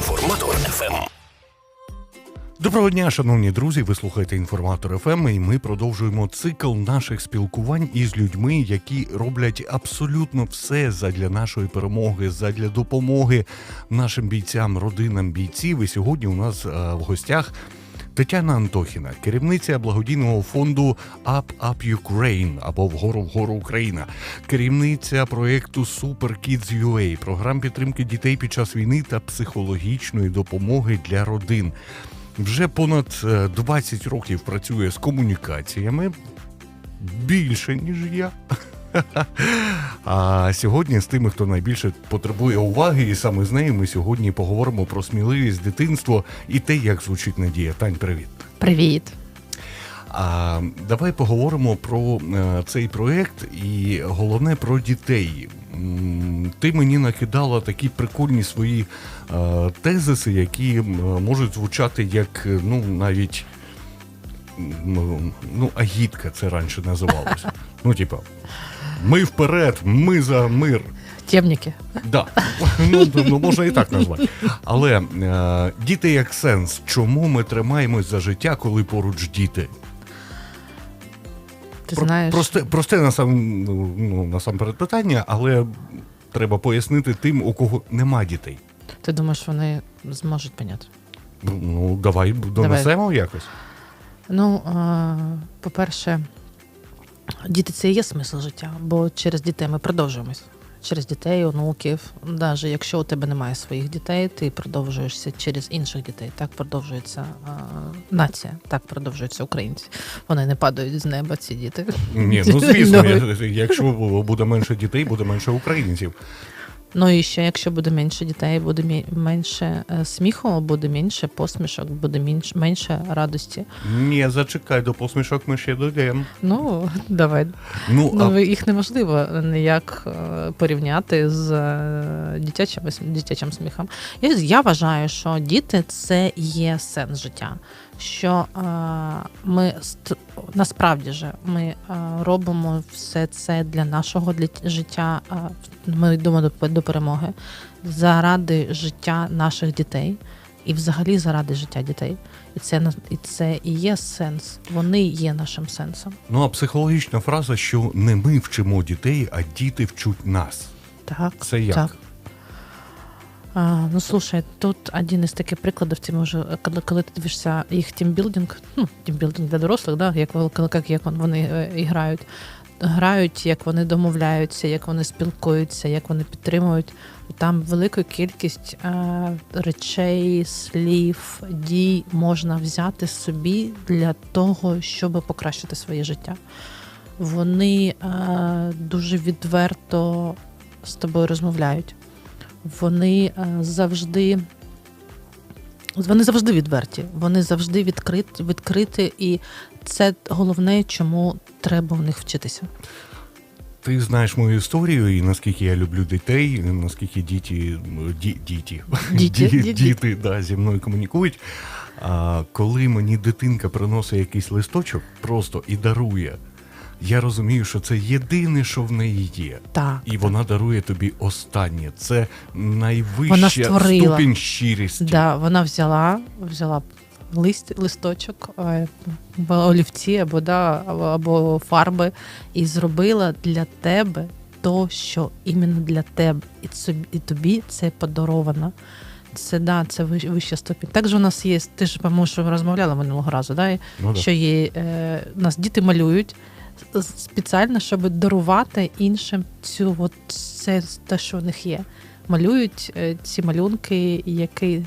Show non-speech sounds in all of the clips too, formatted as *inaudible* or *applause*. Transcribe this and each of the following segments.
Інформатор ФМ. Доброго дня, шановні друзі. Ви слухаєте інформатор ФМ, і ми продовжуємо цикл наших спілкувань із людьми, які роблять абсолютно все задля нашої перемоги, задля допомоги нашим бійцям, родинам бійців. І сьогодні у нас е, в гостях. Тетяна Антохіна, керівниця благодійного фонду Up Up Ukraine або Вгору Вгору Україна, керівниця проєкту Super Kids UA, програм підтримки дітей під час війни та психологічної допомоги для родин. Вже понад е, 20 років працює з комунікаціями більше ніж я. А сьогодні з тими, хто найбільше потребує уваги, і саме з нею ми сьогодні поговоримо про сміливість, дитинство і те, як звучить надія. Тань, привіт. Привіт. А давай поговоримо про е, цей проект і головне про дітей. Ти мені накидала такі прикольні свої е, тезиси, які можуть звучати як ну навіть ну, агітка це раніше називалося. Ну, типа, ми вперед, ми за мир. Темники. Да. Ну, ну, можна і так назвати. Але е, діти як сенс. Чому ми тримаємось за життя, коли поруч діти? Ти Про- знаєш, Просте, просте насам, ну, ну, насамперед питання, але треба пояснити тим, у кого нема дітей. ти думаєш, вони зможуть поняти? Ну, давай донесемо якось. Ну, е, по-перше, діти це і є смисл життя, бо через дітей ми продовжуємось. Через дітей, онуків. Навіть якщо у тебе немає своїх дітей, ти продовжуєшся через інших дітей. Так продовжується е, нація, так продовжуються українці. Вони не падають з неба, ці діти. Ні, ну звісно, я- якщо буде менше дітей, буде менше українців. Ну і ще, якщо буде менше дітей, буде менше е, сміху, буде менше посмішок, буде менше, менше радості. Ні, зачекай, до посмішок ми ще дійдемо. Ну, давай. Ну, Ну, а їх неможливо ніяк е, порівняти з е, дитячим, дитячим сміхом. Я, я вважаю, що діти це є сенс життя. Що е, ми насправді же ми е, робимо все це для нашого для життя. е, ми йдемо до, до перемоги заради життя наших дітей. І взагалі заради життя дітей. І це і це і є сенс. Вони є нашим сенсом. Ну а психологічна фраза, що не ми вчимо дітей, а діти вчуть нас. Так. Це як? Так. А, ну слушай, тут один із таких прикладів, це може, коли, коли ти дивишся їх тімбілдинг, ну, тімбілдинг для дорослих, да, як, як, як вони е, грають. Грають, як вони домовляються, як вони спілкуються, як вони підтримують. Там велику кількість е, речей, слів, дій можна взяти собі для того, щоб покращити своє життя. Вони е, дуже відверто з тобою розмовляють. Вони е, завжди. Вони завжди відверті, вони завжди відкриті, відкриті, і це головне, чому треба в них вчитися. Ти знаєш мою історію, і наскільки я люблю дітей, і наскільки діти, ді, діті, Діті, Ді- діті. діти да, зі мною комунікують. А коли мені дитинка приносить якийсь листочок просто і дарує, я розумію, що це єдине, що в неї є. Так, І вона дарує тобі останнє. Це найвища створила. ступінь щирості. да, вона взяла, взяла лист, листочок, е, олівці або, да, або, або фарби, і зробила для тебе то, що іменно для тебе, і, собі, і тобі це подаровано. Це да, це вища ступінь. Також у нас є, ти ж по-моєму, що розмовляла минулого разу, да? Ну, да. що є, е, у нас діти малюють спеціально, щоб дарувати іншим цю от це те, що в них є. Малюють е, ці малюнки, які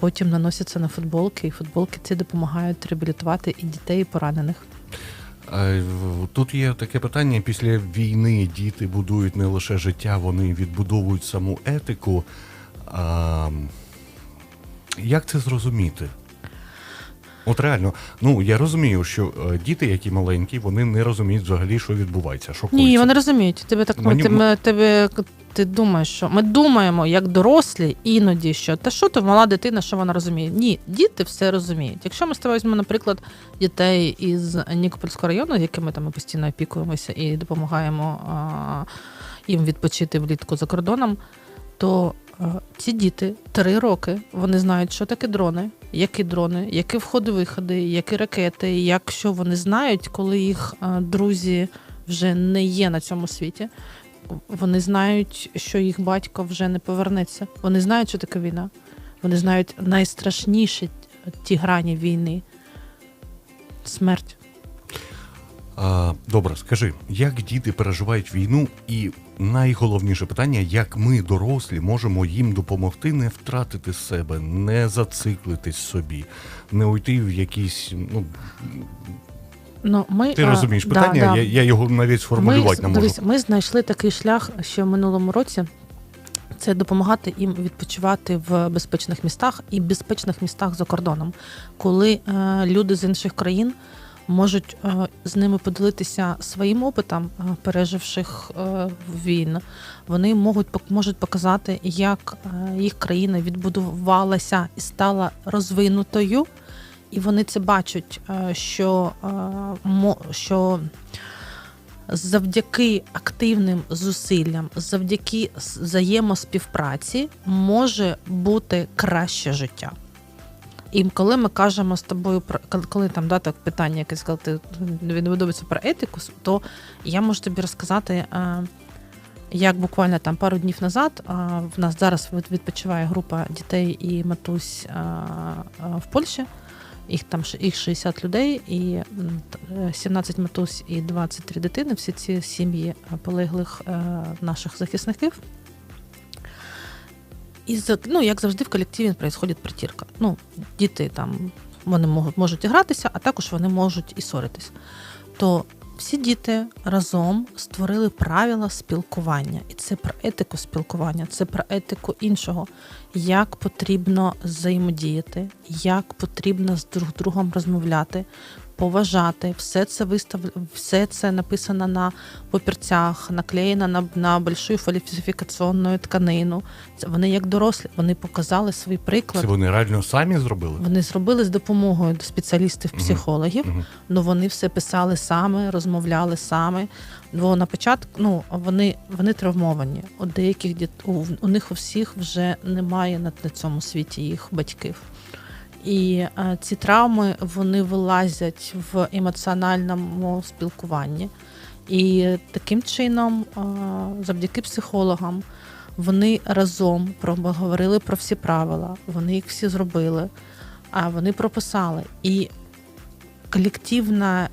потім наносяться на футболки, і футболки ці допомагають реабілітувати і дітей, і поранених. Тут є таке питання: після війни діти будують не лише життя, вони відбудовують саму етику. А, як це зрозуміти? От реально, ну я розумію, що е, діти, які маленькі, вони не розуміють взагалі, що відбувається. Що Ні, коїться. вони розуміють. Тебе так Мені- тебе, тебе ти думаєш, що ми думаємо як дорослі іноді, що та що то мала дитина, що вона розуміє? Ні, діти все розуміють. Якщо ми з тобою візьмемо, наприклад, дітей із Нікопольського району, якими там ми постійно опікуємося і допомагаємо а, їм відпочити влітку за кордоном, то е, ці діти три роки вони знають, що таке дрони, які дрони, які входи-виходи, які ракети, якщо вони знають, коли їх е, друзі вже не є на цьому світі. Вони знають, що їх батько вже не повернеться. Вони знають, що таке війна. Вони знають найстрашніші ті грані війни смерть. А, добре, скажи, як діти переживають війну, і найголовніше питання, як ми, дорослі, можемо їм допомогти не втратити себе, не зациклитись собі, не уйти в якісь. Ну Ну, ми, ти розумієш да, питання, да. Я, я його навіть сформулювати не ми, можу. дивись, ми знайшли такий шлях ще в минулому році. Це допомагати їм відпочивати в безпечних містах і безпечних містах за кордоном, коли е, люди з інших країн можуть е, з ними поділитися своїм опитом, е, переживших е, війн. Вони можуть можуть показати, як їх країна відбудувалася і стала розвинутою, і вони це бачать, що, що завдяки активним зусиллям, завдяки взаємоспівпраці може бути краще життя. І коли ми кажемо з тобою про коли- там да, так питання, яке сказав, ти подобається про етику, то я можу тобі розказати, е, як буквально там пару днів назад е, в нас зараз відпочиває група дітей і матусь е, в Польщі. Їх там їх 60 людей, і м, е, 17 матусь і 23 дитини. Всі ці сім'ї полеглих наших захисників. І ну, як завжди, в колективі відбувається притірка. Ну, діти там вони можуть, можуть гратися, а також вони можуть і ссоритись. То всі діти разом створили правила спілкування. І це про етику спілкування, це про етику іншого, як потрібно взаємодіяти, як потрібно з друг другом розмовляти, поважати. Все це вистав... все це написано на папірцях, наклеєно на, на большую фальсифікаційну тканину. Це вони як дорослі, вони показали свій приклад. Це вони реально самі зробили? Вони зробили з допомогою спеціалістів, Мгм. психологів. Мгм. Ну вони все писали саме, розмовляли саме. Бо на початку ну вони, вони травмовані. У деяких діт... у, у них у всіх вже немає на, на цьому світі їх батьків. І е, ці травми вони вилазять в емоціональному спілкуванні. І таким чином, е, завдяки психологам, вони разом проговорили про всі правила, вони їх всі зробили, а вони прописали. І колективна,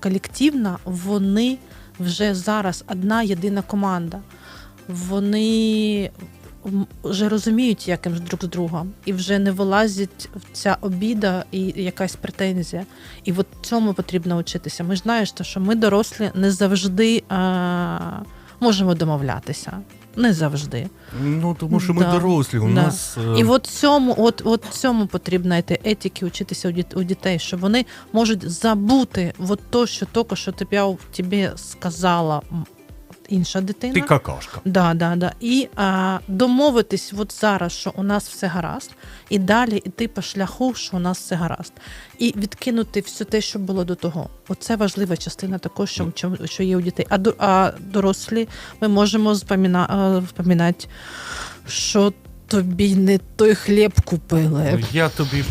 колективна вони вже зараз одна єдина команда. Вони вже розуміють, як їм друг з другом, і вже не вилазить в ця обіда і якась претензія. І от цьому потрібно вчитися. Ми ж знаєш, що ми дорослі не завжди а, можемо домовлятися. Не завжди. Ну тому що ми Да. дорослі. У Да. нас е, І от цьому, от, от цьому потрібно йти етики, вчитися у, діт- у дітей, що вони можуть забути от то, що тільки що тебе, тобі сказала інша дитина. ти какашка. Да, да, да. І а, домовитись от зараз, що у нас все гаразд, і далі йти по шляху, що у нас все гаразд. І відкинути все те, що було до того. Оце важлива частина також, що, що, що є у дітей. А, до- а дорослі ми можемо вспоминати, що тобі не той хліб купили. Ну, Я тобі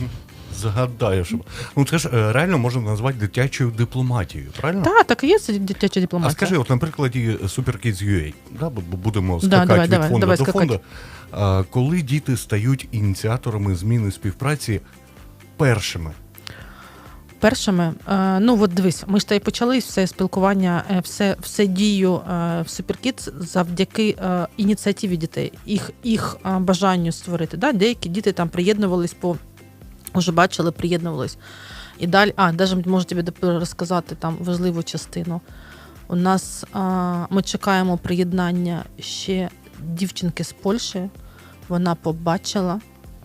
згадаю, що ну це ж е, реально можна назвати дитячою дипломатією, правильно? Так, так і є це дитяча А скажи, от на прикладі SuperKids.ua, да, бо будемо Да, скакати давай, від давай, фонду давай до скакать. фонду. А, коли діти стають ініціаторами зміни співпраці першими, Першими, е, ну от дивись, ми ж та й почали все спілкування, е, все, все дію в Superkids завдяки ініціативі дітей, їх, їх бажанню створити. Да? Деякі діти там приєднувались по вже бачили, приєднувались. І далі, а, навіть можу тобі розказати там важливу частину. У нас е, ми чекаємо приєднання ще дівчинки з Польщі. Вона побачила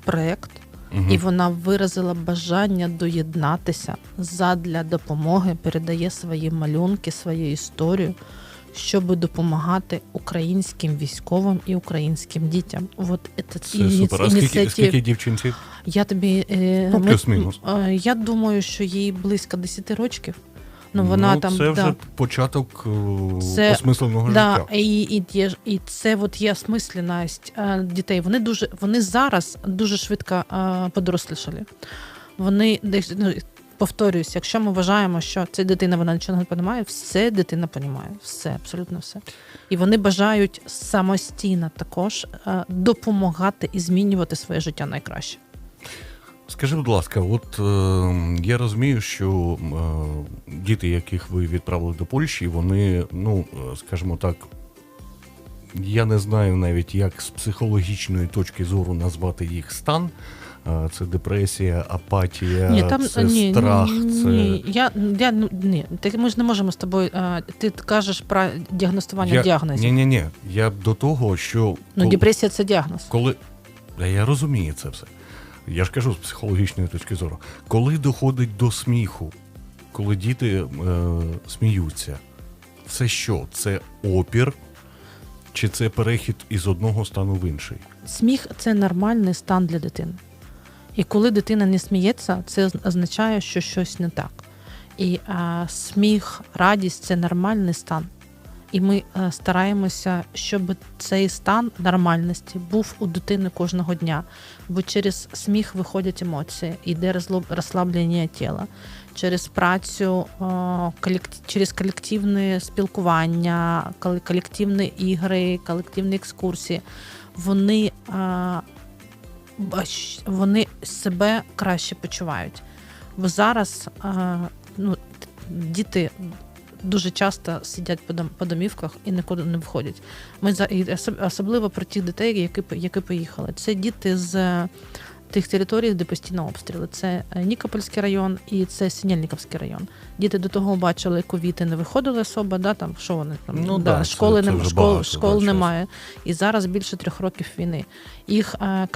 проєкт. Мгм. І вона виразила бажання доєднатися задля допомоги, передає свої малюнки, свою історію, щоб допомагати українським військовим і українським дітям. От це супер. А скільки, скільки дівчинці? Я тобі е, Ну, плюс-мінус. е, я думаю, що їй близько 10 років. Ну, вона там це вже да. початок е, Це- осмисленого Да, життя. і, і, і це от є осмисленість дітей. Вони дуже вони зараз дуже швидко подорослішали. Вони десь ну, повторююсь, якщо ми вважаємо, що це дитина вона нічого не розуміє, все дитина розуміє, все, абсолютно все. І вони бажають самостійно також е, допомагати і змінювати своє життя найкраще. Скажи, будь ласка, от е, я розумію, що е, діти, яких ви відправили до Польщі, вони, ну, е, скажімо так, я не знаю навіть, як з психологічної точки зору назвати їх стан. Е, Це депресія, апатія, Ні, там це ні, страх, ні, це. ні, я, я ну, ні, так ми ж не можемо з тобою. е, ти кажеш про діагностування Я, діагнозів. ні, ні, ні. Я до того, що Ну, кол- депресія це діагноз. коли. Та Я розумію це все. Я ж кажу з психологічної точки зору. Коли доходить до сміху, коли діти е, сміються, це що? Це опір, чи це перехід із одного стану в інший? Сміх це нормальний стан для дитини. І коли дитина не сміється, це означає, що щось не так. І а, сміх, радість це нормальний стан. І ми е, стараємося, щоб цей стан нормальності був у дитини кожного дня. Бо через сміх виходять емоції, йде розслаблення тіла, через працю, через колективне спілкування, колективні ігри, колективні екскурсії. Вони, вони себе краще почувають. Бо зараз ну, діти дуже часто сидять по домівках і нікуди не виходять. Ми особливо про тих дітей, які які поїхали. Це діти з тих територій, де постійно обстріли. Це е, Нікопольський район і це Синельниковський район. Діти до того бачили ковіти, не виходили особа, да, там що вони там Ну да, да, школи це нема, це школ, багато, школ да, немає. І зараз більше трьох років війни. Їх е,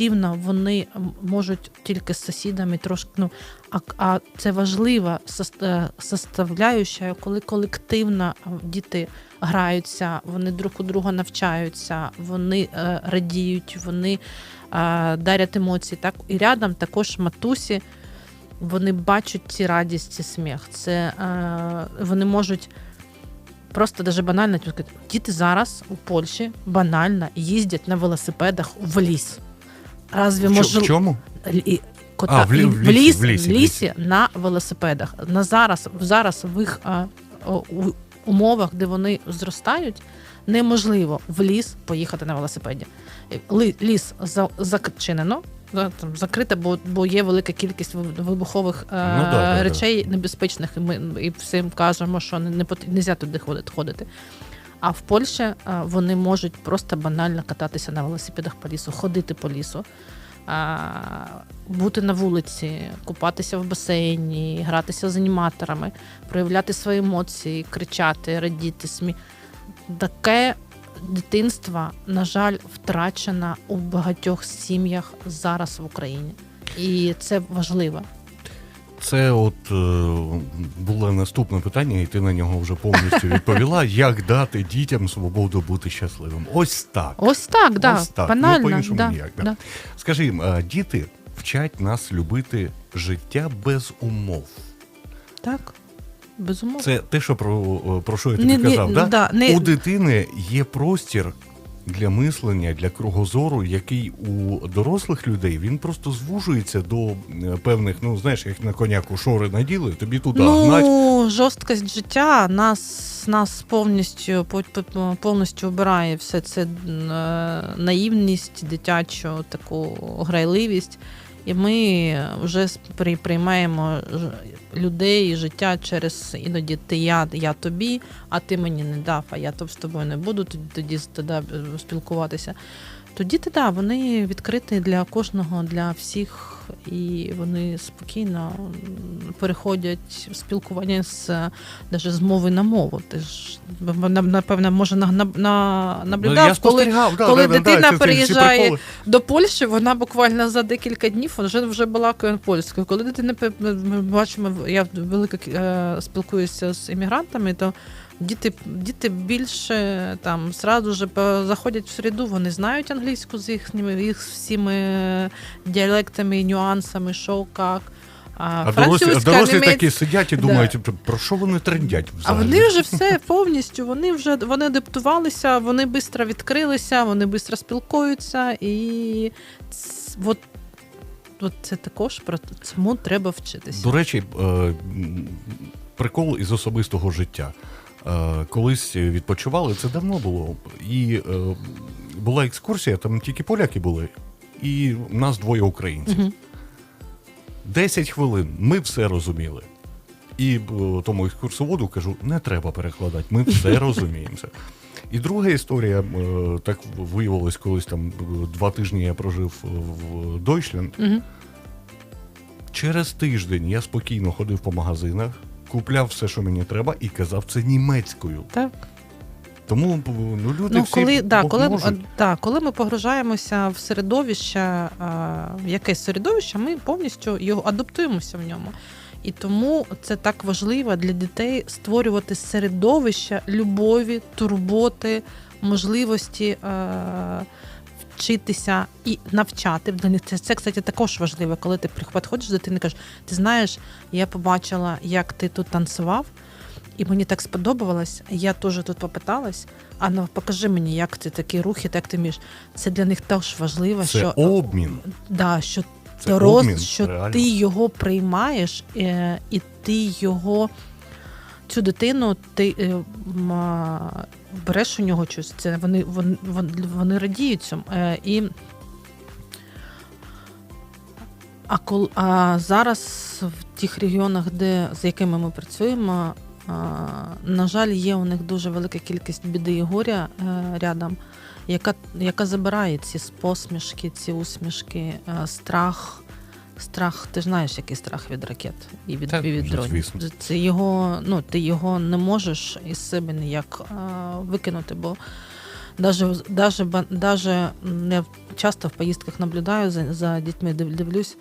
е, вони можуть тільки з сусідами трошки. Ну а, а це важлива е, составляюча, коли колективно е, діти граються, вони друг у друга навчаються, вони е, радіють, вони дарять емоції. Так і рядом також матусі. Вони бачать ці радість, ці сміх. Це вони можуть просто даже банально сказати, діти зараз у Польщі банально їздять на велосипедах в ліс. Разве В, може в чому? і, кота, А, в лі- в в, лісі, ліс, в лісі, в лісі на велосипедах. На зараз, зараз в їх а, у умовах, де вони зростають, неможливо в ліс поїхати на велосипеді. Ли- Ліс за, зачинено. Там закрите, бо, бо є велика кількість виб- вибухових е, Ну, да, да, да. речей небезпечних, і ми і всім кажемо, що не, не нельзя туди ходити. А в Польщі е, вони можуть просто банально кататися на велосипедах по лісу, ходити по лісу, бути на вулиці, купатися в басейні, гратися з аніматорами, проявляти свої емоції, кричати, радіти, смі. Таке дитинство, на жаль, втрачено у багатьох сім'ях зараз в Україні. І це важливо. Це от е, було наступне питання, і ти на нього вже повністю відповіла. *laughs* Як дати дітям свободу бути щасливим? Ось так. Ось так, да, Ось так. банально. Ну, по-іншому да, ніяк, да. да. Скажи, їм, діти вчать нас любити життя без умов. Так, безумовно. Це те, що про, про що я тобі Не- не- казав. да? да, не- У дитини є простір для мислення, для кругозору, який у дорослих людей він просто звужується до е, певних, ну знаєш, як на коняку шори наділи, тобі туди гнать. Ну, жорсткость життя нас, нас повністю по- по- повністю обирає все це е, наївність, дитячу таку грайливість. І ми вже приймаємо людей і життя через іноді ти я, я тобі, а ти мені не дав, а я то з тобою не буду тоді, тоді тоді е, спілкуватися. То діти, да, вони відкриті для кожного, для всіх, і вони спокійно переходять в спілкування з навіть з мови на мову. Ти ж на- напевно, може на, на, на Ну, наблюдав, я коли да, коли да, дитина да, переїжджає до Польщі, вона буквально за декілька днів вже вже балакає польською. Коли дитина ми бачимо, я велико е, спілкуюся з іммігрантами, то діти, діти більше там зразу ж заходять в середу, вони знають англійську з їхніми їх всіми діалектами, і нюансами, що як. А, А дорослі, дорослі такі сидять і Да. думають, про що вони трендять А вони вже все *laughs* повністю, вони вже вони адаптувалися, вони швидко відкрилися, вони швидко спілкуються, і ц- от, от це також про цьому треба вчитися. До речі, е, прикол із особистого життя. Е, Колись відпочивали, це давно було. І е, була екскурсія, там тільки поляки були, і нас двоє українців. Мгм. 10 хвилин, ми все розуміли. І е, тому екскурсоводу кажу: не треба перекладати, ми все *laughs* розуміємося. І друга історія, так виявилось, колись там два тижні я прожив в Дойчленд. Мгм. Через тиждень я спокійно ходив по магазинах, купляв все, що мені треба, і казав це німецькою. Так. Тому ну, люди Ну, всі коли, да, коли, да, коли ми погружаємося в середовище, в якесь середовище, ми повністю його адаптуємося в ньому. І тому це так важливо для дітей створювати середовище любові, турботи, можливості вчитися і навчати. Для них Це, це, кстати, також важливо, коли ти підходиш до дитини і кажеш, ти знаєш, я побачила, як ти тут танцював. І мені так сподобалось, я теж тут попиталась. А ну покажи мені, як ти такі рухи, так ти вмієш. Це для них теж важливо, Це що обмін. да, що Це дорос, обмін, що реально. ти його приймаєш, е, і ти його, цю дитину, ти е, береш у нього щось. Це вони, вони, вони, радіють цьому. Е, і а, кол, а зараз в тих регіонах, де, з якими ми працюємо, на жаль, є у них дуже велика кількість біди і горя е, рядом, яка, яка забирає ці посмішки, ці усмішки, страх. Страх, ти ж знаєш, який страх від ракет і від, Та, і від дронів. звісно. Це його, ну, ти його не можеш із себе ніяк а, викинути, бо ба- даже м, я часто в поїздках наблюдаю за, за дітьми, дивлюсь,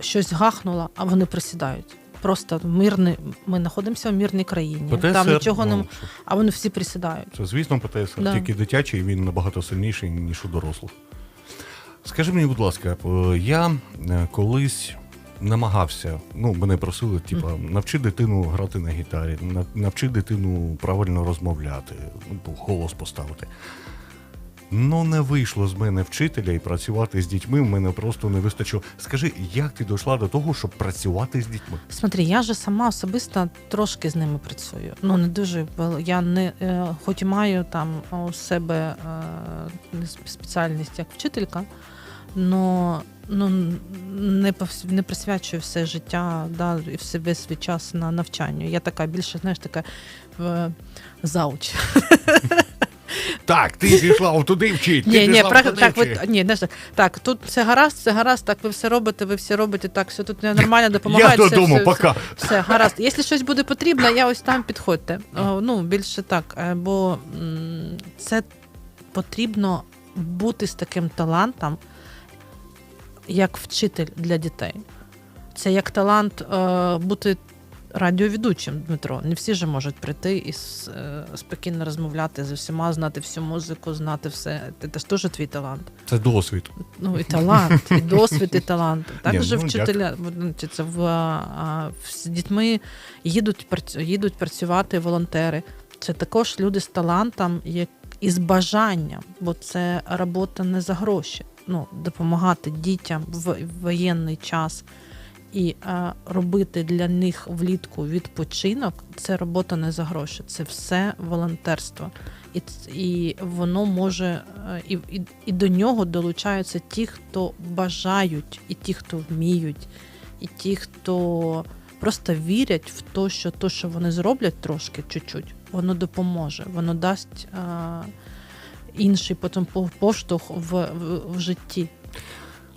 щось гахнуло, а вони присідають. Просто мирний, ми знаходимося в мирній країні. ПТСР, Там нічого не ну, а вони всі присідають. Це, звісно, ПТСР, Да. тільки дитячий, він набагато сильніший, ніж у дорослих. Скажи мені, будь ласка, е, я е, колись намагався, ну, мене просили, типа, навчи дитину грати на гітарі, навчи дитину правильно розмовляти, ну, голос поставити. Ну, не вийшло з мене вчителя і працювати з дітьми. В мене просто не вистачило. Скажи, як ти дійшла до того, щоб працювати з дітьми? Смотри, я же сама особисто трошки з ними працюю. Ну не дуже я не е, хоч маю там у себе спеціальність як вчителька, но ну не повс- не присвячую все життя, да, і все весь свій час на навчанню. Я така більше, знаєш, така е, зауч. Так, ти пішла отуди вчити. Ні, ні, туди так, от, ні, знаєш, так, так, тут все гаразд, все гаразд, так ви все робите, ви все робите, так, все тут нормально допомагаєте. Я все, додому, все, пока. Все, гаразд. Якщо щось буде потрібно, я ось там підходьте. Ну, більше так. е, Бо це потрібно бути з таким талантом, як вчитель для дітей. Це як талант е, бути радіоведучим, Дмитро. Не всі ж можуть прийти і е, спокійно розмовляти з усіма, знати всю музику, знати все. Це, ж теж твій талант. Це досвід. Ну і талант, і досвід, і *laughs* талант. Так же ну, вчителя ну, чи це в, а, з дітьми їдуть, працю- їдуть працювати волонтери. Це також люди з талантом як, і з бажанням, бо це робота не за гроші. Ну, допомагати дітям в воєнний час і а, робити для них влітку відпочинок це робота не за гроші, це все волонтерство. І, і воно може е, і, і, і до нього долучаються ті, хто бажають, і ті, хто вміють, і ті, хто просто вірять в те, що то, що вони зроблять трошки, чуть-чуть, воно допоможе, воно дасть е, інший потім поштовх в, в, в житті.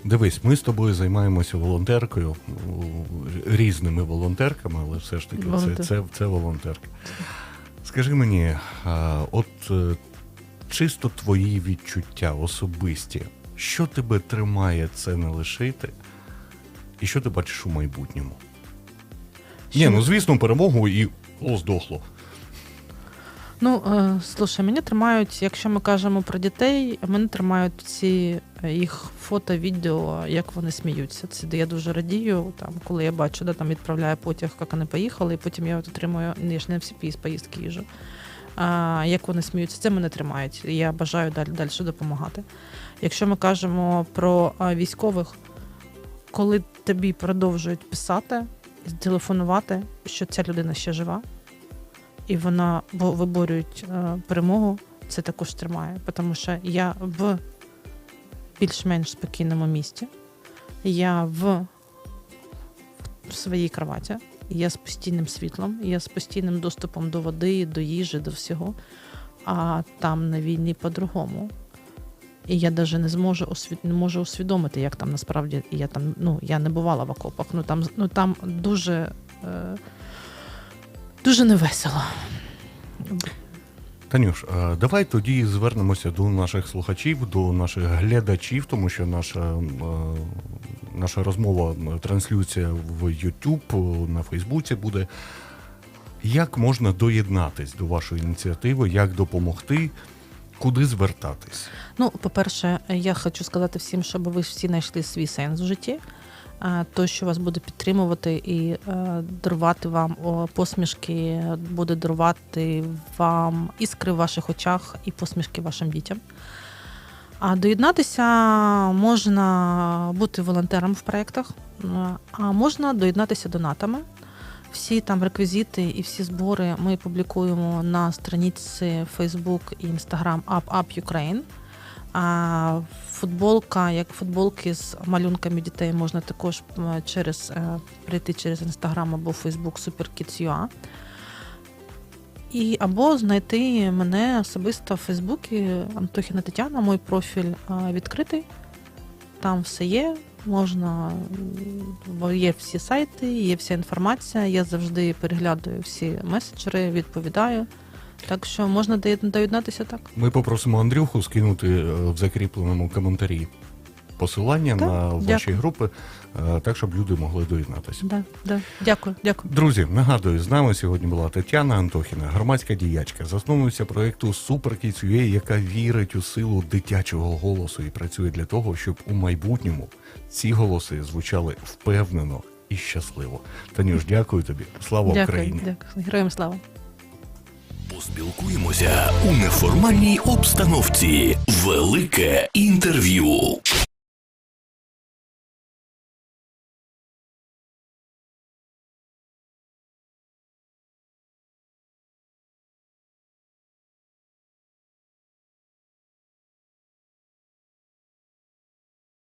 Дивись, ми з тобою займаємося волонтеркою, різними волонтерками, але все ж таки це, Волонтер. це, це волонтерка. Скажи мені, от е, чисто твої відчуття особисті, що тебе тримає це не лишити, і що ти бачиш у майбутньому? Ні, ну звісно, перемогу і о, здохло. Ну, е, слушай, мене тримають, якщо ми кажемо про дітей, мене тримають ці е, їх фото, відео, як вони сміються. Це я дуже радію. Там, коли я бачу, да, там відправляє потяг, як вони поїхали, і потім я от отримую ну, я ж не всі поїзд- поїздки їжу. А, як вони сміються, це мене тримають. Я бажаю далі, далі допомагати. Якщо ми кажемо про а, військових, коли тобі продовжують писати, телефонувати, що ця людина ще жива, і вона бо- виборюють е, перемогу, це також тримає. Тому що я в більш-менш спокійному місті, я в, своїй кроваті, я з постійним світлом, я з постійним доступом до води, до їжі, до всього. А там на війні по-другому. І я навіть не зможу освід... не можу усвідомити, як там насправді я там, ну я не бувала в окопах. Ну там, ну там дуже, е... дуже невесело. Танюш, давай тоді звернемося до наших слухачів, до наших глядачів, тому що наша, наша розмова транслюється в YouTube, на Фейсбуці буде. Як можна доєднатись до вашої ініціативи, як допомогти, куди звертатись? Ну, по-перше, я хочу сказати всім, щоб ви всі знайшли свій сенс в житті. Е, То, що вас буде підтримувати і е, дарувати вам посмішки, буде дарувати вам іскри в ваших очах і посмішки вашим дітям. А доєднатися можна бути волонтером в проєктах, а можна доєднатися донатами. Всі там реквізити і всі збори ми публікуємо на страниці Facebook і Instagram Up Up. А футболка, як футболки з малюнками дітей, можна також через е, прийти через Instagram або Facebook SuperKids.ua. І або знайти мене особисто в Фейсбуці Антохіна Тетяна, мій профіль е, відкритий. Там все є. Можна є всі сайти, є вся інформація. Я завжди переглядаю всі меседжери, відповідаю. Так що можна доєд- доєднатися так. Ми попросимо Андрюху скинути е, в закріпленому коментарі посилання Так, на ваші дякую. групи, е, так щоб люди могли доєднатися. Да, да. Дякую, дякую. Друзі, нагадую, з нами сьогодні була Тетяна Антохіна, громадська діячка, засновниця проєкту SuperKids.ua, яка вірить у силу дитячого голосу і працює для того, щоб у майбутньому ці голоси звучали впевнено і щасливо. Танюш, дякую тобі. Слава Дякую, Україні! дякую. Героям слава. Поспілкуємося у неформальній обстановці. Велике інтерв'ю.